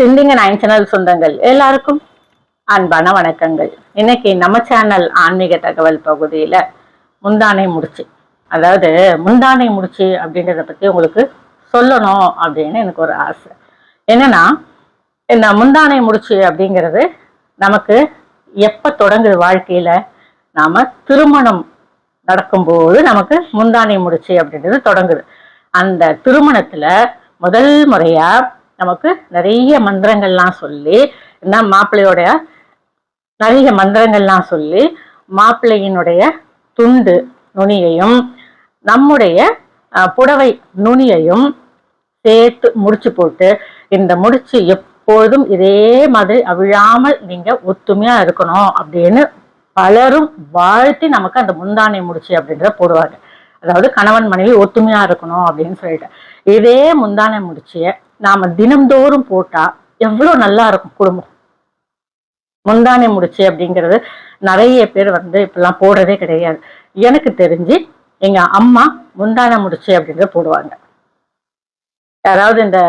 சிந்திங்க nine channel சொந்தங்கள். எல்லாருக்கும் அன்பான வணக்கங்கள். இன்னைக்கு நம்ம சேனல் ஆன்மீக தகவல் பகுதியில முந்தானை முடிச்சு. அதாவது முந்தானை முடிச்சு அப்படின்றத பத்தி உங்களுக்கு சொல்லணும் அப்படின்னு எனக்கு ஒரு ஆசை. என்னன்னா இந்த முந்தானை முடிச்சு அப்படிங்கிறது நமக்கு எப்ப தொடங்குது வாழ்க்கையில? நாம திருமணம் நடக்கும்போது நமக்கு முந்தானை முடிச்சு அப்படின்றது தொடங்குது. அந்த திருமணத்துல முதல் முறையா நமக்கு நிறைய மந்திரங்கள்லாம் சொல்லி இந்த மாப்பிள்ளையோடைய நிறைய மந்திரங்கள்லாம் சொல்லி மாப்பிள்ளையினுடைய துண்டு நுனியையும் நம்முடைய புடவை நுனியையும் சேர்த்து முடிச்சு போட்டு இந்த முடிச்சு எப்பொழுதும் இதே மாதிரி அவிழாமல் நீங்க ஒத்துமையா இருக்கணும் அப்படின்னு பலரும் வாழ்த்தி நமக்கு அந்த முந்தானை முடிச்சு அப்படின்றத போடுவாங்க. அதாவது கணவன் மனைவி ஒத்துமையா இருக்கணும் அப்படின்னு சொல்லிட்டு. இதே முந்தானை முடிச்சிய நாம தினம்தோறும் போட்டா எவ்வளவு நல்லா இருக்கும் குடும்பம். முந்தானே முடிச்சு அப்படிங்கிறது நிறைய பேர் வந்து இப்பெல்லாம் போடுறதே கிடையாது. எனக்கு தெரிஞ்சு எங்க அம்மா முந்தானை முடிச்சு அப்படின்றத போடுவாங்க. யாராவது இந்த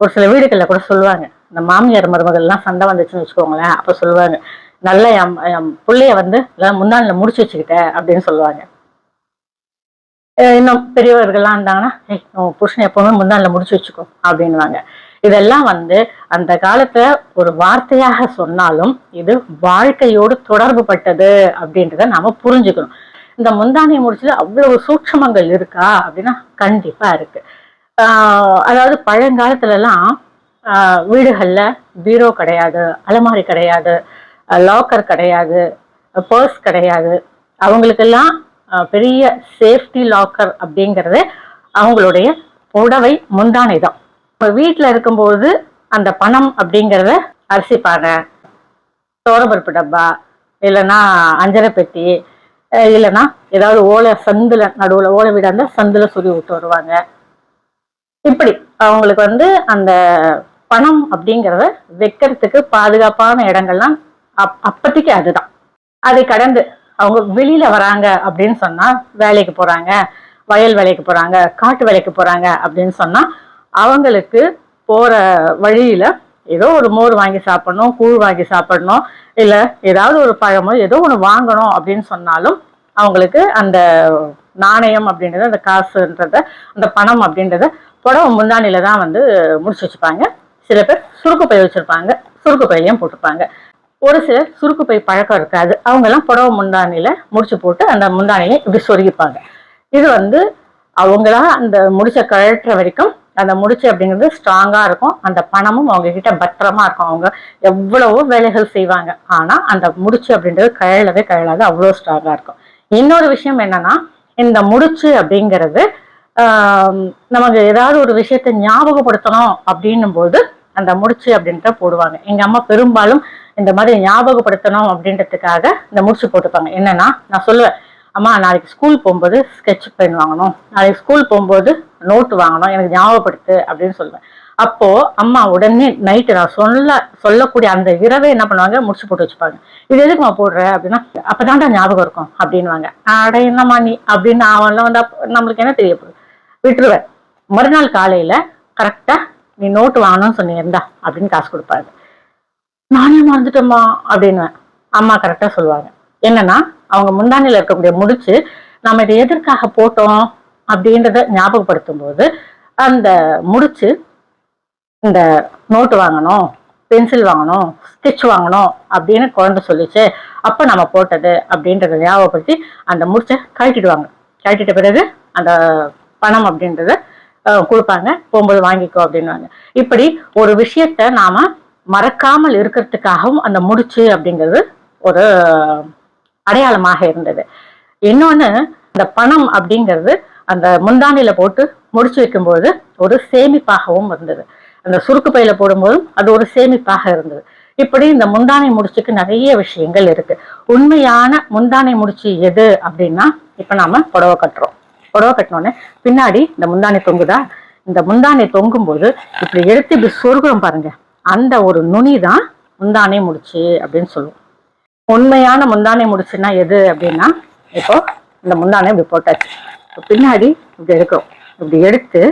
ஒரு சில வீடுகளில் கூட சொல்லுவாங்க. இந்த மாமியார் மருமகள்லாம் சண்டை வந்துச்சுன்னு வச்சுக்கோங்களேன் அப்போ சொல்லுவாங்க. நல்ல என் பிள்ளைய வந்து எல்லாம் முந்தானில் முடிச்சு வச்சுக்கிட்ட அப்படின்னு சொல்லுவாங்க. இன்னும் பெரியவர்கள்லாம் இருந்தாங்கன்னா ஏய் உன் புருஷன் எப்பவுமே முந்தானில் முடிச்சு வச்சுக்கோ அப்படின்வாங்க இதெல்லாம் வந்து அந்த காலத்துல ஒரு வார்த்தையாக சொன்னாலும் இது வாழ்க்கையோடு தொடர்பு பட்டது அப்படின்றத நாம புரிஞ்சுக்கணும். இந்த முந்தானை முடிச்சுல அவ்வளவு சூட்சமங்கள் இருக்கா அப்படின்னா கண்டிப்பா இருக்கு. ஆஹ் அதாவது பழங்காலத்துல எல்லாம் ஆஹ் வீடுகள்ல பீரோ கிடையாது அலமாரி கிடையாது லாக்கர் கிடையாது பர்ஸ் கிடையாது. அவங்களுக்கெல்லாம் பெரிய சேஃப்டி லாக்கர் அப்படிங்கிறது அவங்களுடைய புடவை முந்தானை தான் இப்போ வீட்டில் இருக்கும்போது அந்த பணம் அப்படிங்கிறத அரிசி பானை தோரபருப்பு டப்பா இல்லைன்னா அஞ்சரை பெட்டி இல்லைன்னா ஏதாவது ஓலை சந்தில் நடுவில் ஓலை வீடாக இருந்தால் சந்தில் சுரி விட்டு வருவாங்க. இப்படி அவங்களுக்கு வந்து அந்த பணம் அப்படிங்கிறத வைக்கிறதுக்கு பாதுகாப்பான இடங்கள்லாம் அப் அப்போதைக்கு அதுதான். அதை கடந்து அவங்க வெளியில வராங்க அப்படின்னு சொன்னா வேலைக்கு போறாங்க வயல் வேலைக்கு போறாங்க காட்டு வேலைக்கு போறாங்க அப்படின்னு சொன்னா அவங்களுக்கு போற வழியில ஏதோ ஒரு மோர் வாங்கி சாப்பிடணும் கூழ் வாங்கி சாப்பிடணும் இல்ல ஏதாவது ஒரு பழமோ ஏதோ ஒன்று வாங்கணும் அப்படின்னு சொன்னாலும் அவங்களுக்கு அந்த நாணயம் அப்படின்றத அந்த காசுன்றத அந்த பணம் அப்படின்றத புடவை முந்தானில தான் வந்து முடிச்சு வச்சுப்பாங்க. சில பேர் சுருக்கு பை வச்சிருப்பாங்க சுருக்கு பையையும் போட்டுப்பாங்க ஒரு சில சுருக்கு பை பழக்கம் இருக்காது. அவங்க எல்லாம் புடவை முந்தானியில் முடிச்சு போட்டு அந்த முந்தானியை இப்படி சொருகிப்பாங்க. இது வந்து அவங்களா அந்த முடிச்ச கழற்ற வரைக்கும் அந்த முடிச்சு அப்படிங்கிறது ஸ்ட்ராங்கா இருக்கும். அந்த பணமும் அவங்க கிட்ட பத்திரமா இருக்கும். அவங்க எவ்வளவோ வேலைகள் செய்வாங்க. ஆனா அந்த முடிச்சு அப்படின்றது கழலவே கழலாது. அவ்வளோ ஸ்ட்ராங்கா இருக்கும். இன்னொரு விஷயம் என்னன்னா இந்த முடிச்சு அப்படிங்கிறது ஆஹ் நமக்கு ஏதாவது ஒரு விஷயத்தை ஞாபகப்படுத்தணும் அப்படின்னும் போது அந்த முடிச்சு அப்படின்ட்டு போடுவாங்க. எங்க அம்மா பெரும்பாலும் இந்த மாதிரி ஞாபகப்படுத்தணும் அப்படின்றதுக்காக இந்த முடிச்சு போட்டுப்பாங்க. என்னன்னா நான் சொல்லுவேன் அம்மா நாளைக்கு ஸ்கூல் போகும்போது ஸ்கெட்ச் பென் வாங்கணும். நாளைக்கு ஸ்கூல் போகும்போது நோட்டு வாங்கணும். எனக்கு ஞாபகப்படுத்து அப்படின்னு சொல்லுவேன். அப்போ அம்மா உடனே நைட்டு நான் சொல்ல சொல்லக்கூடிய அந்த இரவே என்ன பண்ணுவாங்க? முடிச்சு போட்டு வச்சுப்பாங்க. இது எதுக்குமா போடுற? அப்படின்னா அப்பதான்டா ஞாபகம் இருக்கும் அப்படின்வாங்க அட என்னம்மா நீ? அப்படின்னு அவன்லாம் வந்து நம்மளுக்கு என்ன தெரிய போகுது? விட்டுருவேன். மறுநாள் காலையில கரெக்டா நீ நோட்டு வாங்கணும்னு சொன்னீங்கடா அப்படின்னு காசு கொடுப்பாரு. நானே மறந்துட்டோமா அப்படின்னுவேன். அம்மா கரெக்டா சொல்லுவாங்க. என்னன்னா அவங்க முந்தானில இருக்கக்கூடிய முடிச்சு நம்ம இதை எதற்காக போட்டோம் அப்படின்றத ஞாபகப்படுத்தும் போது அந்த முடிச்சு இந்த நோட்டு வாங்கணும் பென்சில் வாங்கணும் ஸ்கெட்ச் வாங்கணும் அப்படின்னு குழந்தை சொல்லிச்சு. அப்ப நம்ம போட்டது அப்படின்றத ஞாபகப்படுத்தி அந்த முடிச்சை கழட்டிடுவாங்க. கழட்டிட்ட பிறகு அந்த பணம் அப்படின்றத கொடுப்பாங்க. போகும்போது வாங்கிக்கோ அப்படின்னுவாங்க. இப்படி ஒரு விஷயத்த நாம மறக்காமல் இருக்கிறதுக்காகவும் அந்த முடிச்சு அப்படிங்கிறது ஒரு அடையாளமாக இருந்தது. இன்னொன்னு இந்த பணம் அப்படிங்கிறது அந்த முந்தானில போட்டு முடிச்சு வைக்கும்போது ஒரு சேமிப்பாகவும் இருந்தது. அந்த சுருக்கு பையில போடும்போதும் அது ஒரு சேமிப்பாக இருந்தது. இப்படி இந்த முந்தானை முடிச்சுக்கு நிறைய விஷயங்கள் இருக்கு. உண்மையான முந்தானை முடிச்சு எது அப்படின்னா இப்ப நாம புடவை கட்டுறோம். புடவை கட்டினோடனே பின்னாடி இந்த முந்தானை தொங்குதா? இந்த முந்தானை தொங்கும்போது இப்படி எடுத்து இப்படி சொருகிறோம் பாருங்க. அந்த ஒரு நுனி தான் முந்தானை முடிச்சு அப்படின்னு சொல்லுவோம். உண்மையான முந்தானை முடிச்சுன்னா எது அப்படின்னா இப்போ இந்த முந்தானை இப்படி போட்டாச்சு. இப்போ பின்னாடி இப்படி எடுக்கிறோம். இப்படி எடுத்து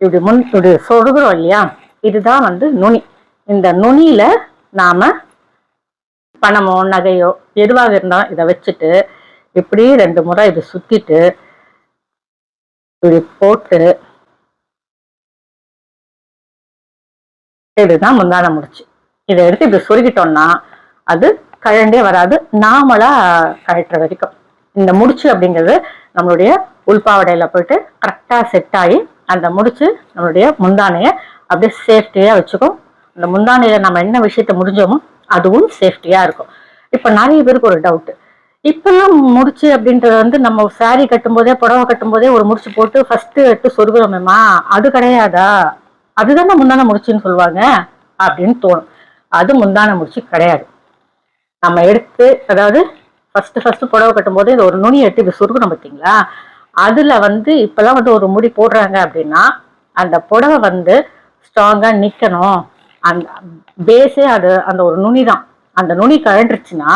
இப்படி முன் இப்படி சொருகிறோம் இல்லையா? இதுதான் வந்து நுனி. இந்த நுனியில நாம பணமோ நகையோ எதுவாக இருந்தாலும் இதை வச்சுட்டு இப்படி ரெண்டு முறை இதை சுத்திட்டு இப்படி போட்டு இதுதான் முந்தான முடிச்சு. இதை எடுத்து இப்படி சொருகிட்டோம்னா அது கழண்டே வராது. நாமளா கழட்டுற வரைக்கும். இந்த முடிச்சு அப்படிங்கிறது நம்மளுடைய உள்பாவடையில போயிட்டு கரெக்டா செட் ஆகி அந்த முடிச்சு நம்மளுடைய முந்தானைய அப்படியே சேஃப்டியா வச்சுக்கும். அந்த முந்தானையில நம்ம என்ன விஷயத்த முடிஞ்சோமோ அதுவும் சேஃப்டியா இருக்கும். இப்ப நிறைய பேருக்கு ஒரு டவுட் இப்பெல்லாம் முடிச்சு அப்படின்றது வந்து நம்ம சாரி கட்டும் போதே புடவை கட்டும் போதே ஒரு முடிச்சு போட்டு ஃபர்ஸ்ட் எடுத்து சொருகிறோமேமா அது கிடையாதா? அதுதானே முந்தான முடிச்சுன்னு சொல்லுவாங்க அப்படின்னு தோணும். அது முந்தான முடிச்சு கிடையாது. நம்ம எடுத்து அதாவது ஃபர்ஸ்ட் ஃபர்ஸ்ட் புடவை கட்டும்போது இது ஒரு நுனி எடுத்து இது சொருகணும் பார்த்தீங்களா? அதில் வந்து இப்போல்லாம் வந்து ஒரு முடி போடுறாங்க அப்படின்னா அந்த புடவை வந்து ஸ்ட்ராங்காக நிற்கணும் அந்த பேஸே அது அந்த ஒரு நுனி தான் அந்த நுனி கழண்டுருச்சுன்னா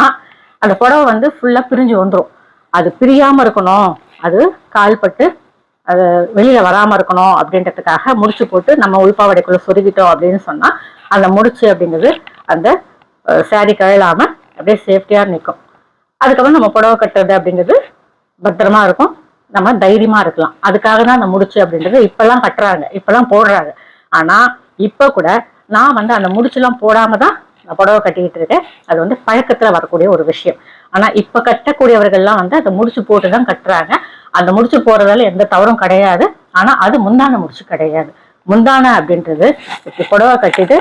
அந்த புடவை வந்து ஃபுல்லாக பிரிஞ்சு வந்துடும் அது பிரியாமல் இருக்கணும். அது கால்பட்டு அது வெளியில வராம இருக்கணும் அப்படின்றதுக்காக முடிச்சு போட்டு நம்ம உள்பாவடைக்குள்ள சொருகிட்டோம் அப்படின்னு சொன்னா அந்த முடிச்சு அப்படிங்கிறது அந்த சாரி கழலாம அப்படியே சேஃப்டியா நிற்கும் அதுக்கப்புறம் நம்ம புடவை கட்டுறது அப்படிங்கிறது பத்திரமா இருக்கும். நம்ம தைரியமா இருக்கலாம். அதுக்காக தான் அந்த முடிச்சு அப்படின்றது இப்பெல்லாம் கட்டுறாங்க. இப்பெல்லாம் போடுறாங்க. ஆனா இப்ப கூட நான் வந்து அந்த முடிச்செல்லாம் போடாம தான் நான் புடவை கட்டிக்கிட்டு இருக்கேன். அது வந்து பழக்கத்துல வரக்கூடிய ஒரு விஷயம். ஆனா இப்ப கட்டக்கூடியவர்கள்லாம் வந்து அதை முடிச்சு போட்டு தான் கட்டுறாங்க. அந்த முடிச்சு போறதால எந்த தவறும் கிடையாது. ஆனா அது முந்தான முடிச்சு கிடையாது. முந்தான அப்படின்றது இப்படி புடவை கட்டிட்டு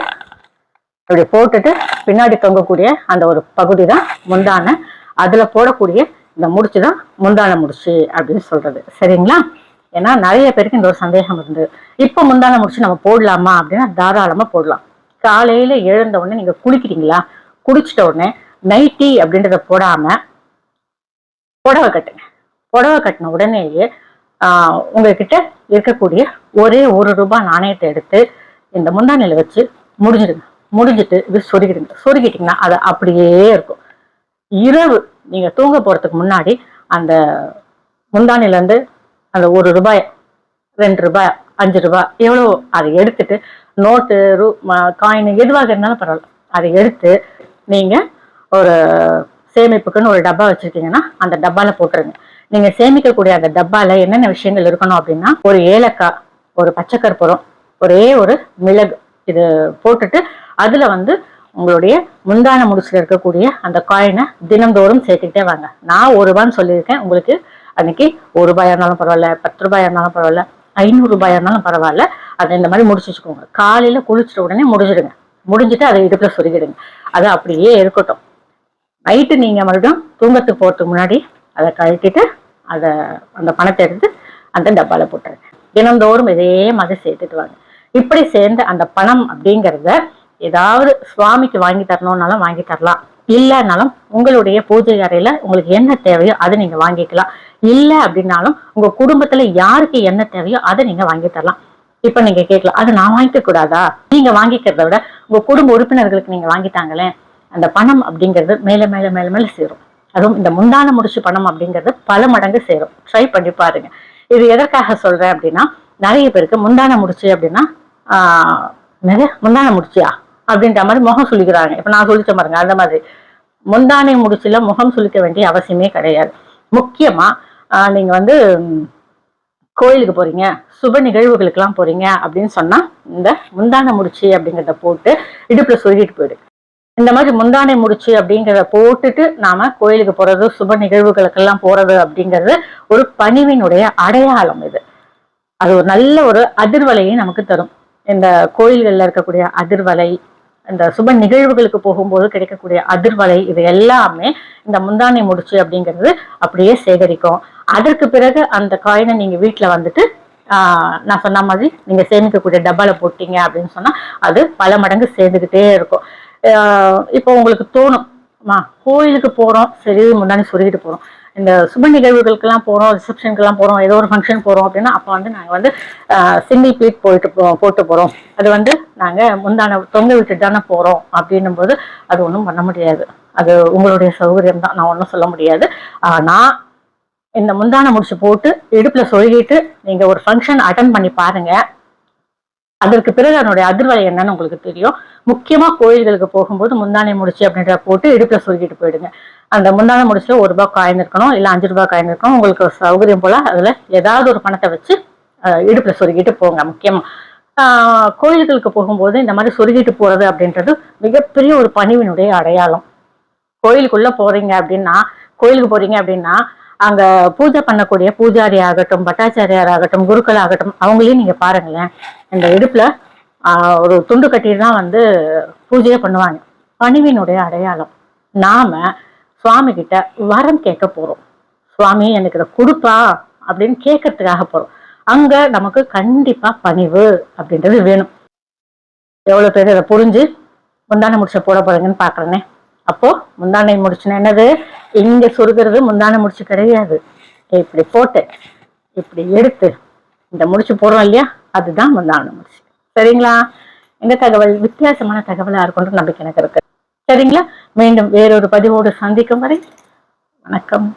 இப்படி போட்டுட்டு பின்னாடி தொங்கக்கூடிய அந்த ஒரு பகுதி தான் முந்தான. அதுல போடக்கூடிய இந்த முடிச்சு தான் முந்தான முடிச்சு அப்படின்னு சொல்றது. சரிங்களா? ஏன்னா நிறைய பேருக்கு இந்த ஒரு சந்தேகம் இருந்தது இப்போ முந்தான முடிச்சு நம்ம போடலாமா அப்படின்னா தாராளமா போடலாம். காலையில எழுந்த உடனே நீங்க குளிக்கிறீங்களா? குளிச்சிட்ட உடனே நைட்டி அப்படின்றத போடாம புடவை கட்டுங்க. புடவை கட்டின உடனேயே உங்ககிட்ட இருக்கக்கூடிய ஒரே ஒரு ரூபாய் நாணயத்தை எடுத்து இந்த முந்தானையில வச்சு முடிஞ்சிடுங்க. முடிஞ்சிட்டு இது சொருகிடுங்க. சொருகிட்டிங்கன்னா அது அப்படியே இருக்கும். இரவு நீங்க தூங்க போறதுக்கு முன்னாடி அந்த முந்தானிலேருந்து அந்த ஒரு ரூபாய் ரெண்டு ரூபாய் அஞ்சு ரூபாய் எவ்வளோ அதை எடுத்துட்டு நோட்டு ரூ காயின் எதுவாக இருந்தாலும் பரவாயில்ல. அதை எடுத்து நீங்கள் ஒரு சேமிப்புக்குன்னு ஒரு டப்பா வச்சுருக்கீங்கன்னா அந்த டப்பாவில் போட்டுருங்க. நீங்க சேமிக்கக்கூடிய அந்த டப்பால என்னென்ன விஷயங்கள் இருக்கணும் அப்படின்னா ஒரு ஏலக்காய் ஒரு பச்சை கற்பூரம் ஒரே ஒரு மிளகு இது போட்டுட்டு அதுல வந்து உங்களுடைய முந்தான முடிச்சுல இருக்கக்கூடிய அந்த காயினை தினந்தோறும் சேர்த்துக்கிட்டே வாங்க. நான் ஒரு ரூபான்னு சொல்லியிருக்கேன். உங்களுக்கு அன்னைக்கு ஒரு ரூபாயா இருந்தாலும் பரவாயில்ல பத்து ரூபாயா இருந்தாலும் பரவாயில்ல ஐநூறு ரூபாயா இருந்தாலும் பரவாயில்ல. அதை இந்த மாதிரி முடிச்சு வச்சுக்கோங்க. காலையில குளிச்சிட்ட உடனே முடிஞ்சிடுங்க. முடிஞ்சிட்டு அதை இடுப்புல சொருகிடுங்க. அது அப்படியே இருக்கட்டும். நைட்டு நீங்க மறுபடியும் தூங்கத்துக்கு போறதுக்கு முன்னாடி அதை கழட்டிட்டு அதை அந்த பணத்தை எடுத்து அந்த டப்பாவில் போட்டுருங்க. தினந்தோறும் இதே மாதிரி சேர்த்துட்டு வாங்க. இப்படி சேர்ந்து அந்த பணம் அப்படிங்கிறத ஏதாவது சுவாமிக்கு வாங்கி தரணும்னாலும் வாங்கி தரலாம். இல்லைனாலும் உங்களுடைய பூஜை அறையில உங்களுக்கு என்ன தேவையோ அதை நீங்க வாங்கிக்கலாம். இல்லை அப்படின்னாலும் உங்க குடும்பத்துல யாருக்கு என்ன தேவையோ அதை நீங்க வாங்கி தரலாம். இப்ப நீங்க கேட்கலாம் அதை நான் வாங்கிக்க கூடாதா நீங்க வாங்கிக்கிறத விட உங்க குடும்ப உறுப்பினர்களுக்கு நீங்க வாங்கிட்டாங்களே அந்த பணம் அப்படிங்கிறது மேல மேல மேல மேல சேரும். அதுவும் இந்த முந்தான முடிச்சு பணம் அப்படிங்கிறது பல மடங்கு சேரும். ட்ரை பண்ணி பாருங்க. இது எதற்காக சொல்றேன் அப்படின்னா நிறைய பேருக்கு முந்தான முடிச்சு அப்படின்னா நிறைய முந்தான முடிச்சியா அப்படின்ற மாதிரி முகம் சுளிக்கிறாங்க. இப்போ நான் சொல்லிச்ச பாருங்க அந்த மாதிரி. முந்தானை முடிச்சுல முகம் சுழிக்க வேண்டிய அவசியமே கிடையாது. முக்கியமா ஆஹ் நீங்க வந்து கோயிலுக்கு போறீங்க சுப நிகழ்வுகளுக்கெல்லாம் போறீங்க அப்படின்னு சொன்னா இந்த முந்தானை முடிச்சு அப்படிங்கிறத போட்டு இடுப்புல சொல்லிட்டு போயிடுங்க இந்த மாதிரி முந்தானை முடிச்சு அப்படிங்கிறத போட்டுட்டு நாம கோயிலுக்கு போறது சுப நிகழ்வுகளுக்கெல்லாம் போறது அப்படிங்கிறது ஒரு பணிவினுடைய அடையாளம் இது. அது ஒரு நல்ல ஒரு அதிர்வலையை நமக்கு தரும். இந்த கோயில்கள்ல இருக்கக்கூடிய அதிர்வலை இந்த சுப நிகழ்வுகளுக்கு போகும்போது கிடைக்கக்கூடிய அதிர்வலை இது எல்லாமே இந்த முந்தானை முடிச்சு அப்படிங்கிறது அப்படியே சேகரிக்கும். அதற்கு பிறகு அந்த காயினை நீங்க வீட்டுல வந்துட்டு ஆஹ் நான் சொன்ன மாதிரி நீங்க சேமிக்கக்கூடிய டப்பால போட்டீங்க அப்படின்னு சொன்னா அது பல மடங்கு சேர்ந்துக்கிட்டே இருக்கும். இப்போ உங்களுக்கு தோணும். அம்மா கோயிலுக்கு போகிறோம் சரி முன்னாடி சொல்லிட்டு போகிறோம் இந்த சுப நிகழ்வுகளுக்கெல்லாம் போகிறோம் ரிசப்ஷனுக்கெல்லாம் போகிறோம் ஏதோ ஒரு ஃபங்க்ஷன் போகிறோம் அப்படின்னா அப்போ வந்து நாங்கள் வந்து சிங்கிள் பீட் போயிட்டு போ- போட்டு போகிறோம் அது வந்து நாங்கள் முந்தான தொங்க விட்டுட்டு தானே போகிறோம் அப்படின்னும் போது அது ஒன்றும் பண்ண முடியாது. அது உங்களுடைய சௌகரியம் தான் நான் ஒன்றும் சொல்ல முடியாது. நான் இந்த முந்தானை முடிச்சு போட்டு இடுப்பில் சொல்லிட்டு நீங்கள் ஒரு ஃபங்க்ஷன் அட்டன் பண்ணி பாருங்கள் அதற்கு பிறகு அதனுடைய அதிர்வலை என்னன்னு உங்களுக்கு தெரியும். முக்கியமா கோயில்களுக்கு போகும்போது முந்தானை முடிச்சு அப்படின்ற போட்டு இடுப்புல சொல்லிட்டு போயிடுங்க. அந்த முந்தானை முடிச்சுல ஒரு ரூபாய் காயின் இருக்கணும் இல்ல அஞ்சு ரூபாய் காயின் இருக்கணும் உங்களுக்கு சௌகரியம் போல அதுல ஏதாவது ஒரு பணத்தை வச்சு இடுப்பில் இடுப்புல சொருகிட்டு போங்க முக்கியமா. ஆஹ், கோயில்களுக்கு போகும்போது இந்த மாதிரி சொருகிட்டு போறது அப்படின்றது மிகப்பெரிய ஒரு பணிவினுடைய அடையாளம். கோயிலுக்குள்ள போறீங்க அப்படின்னா கோயிலுக்கு போறீங்க அப்படின்னா அங்க பூஜை பண்ணக்கூடிய பூஜாரி ஆகட்டும் பட்டாச்சாரியார் ஆகட்டும் குருக்கள் ஆகட்டும் அவங்களையும் நீங்க பாருங்களேன். இந்த இடுப்புல ஒரு துண்டு கட்டிட்டு தான் வந்து பூஜையே பண்ணுவாங்க. பணிவினுடைய அடையாளம். நாம சுவாமி கிட்ட வரம் கேட்க போறோம். சுவாமி எனக்கு இதை கொடுப்பா அப்படின்னு கேட்கறதுக்காக போறோம். அங்க நமக்கு கண்டிப்பா பணிவு அப்படின்றது வேணும். எவ்வளவு பேர் இதை புரிஞ்சு முந்தானை முடிச்ச போட போறீங்கன்னு பாக்குறேனே. அப்போ முந்தானை முடிச்சுன்னா என்னது? இங்க சொருகிறது முந்தானை முடிச்சு கிடையாது. இப்படி போட்டு இப்படி எடுத்து இந்த முடிச்சு போடுறோம் இல்லையா? அதுதான் முந்தானை முடிச்சு. சரிங்களா? இந்த தகவல் வித்தியாசமான தகவலா இருக்கும்ன்ற நம்பிக்கை எனக்கு இருக்கு. சரிங்களா? மீண்டும் வேறொரு பதிவோடு சந்திக்கும் வரை வணக்கம்.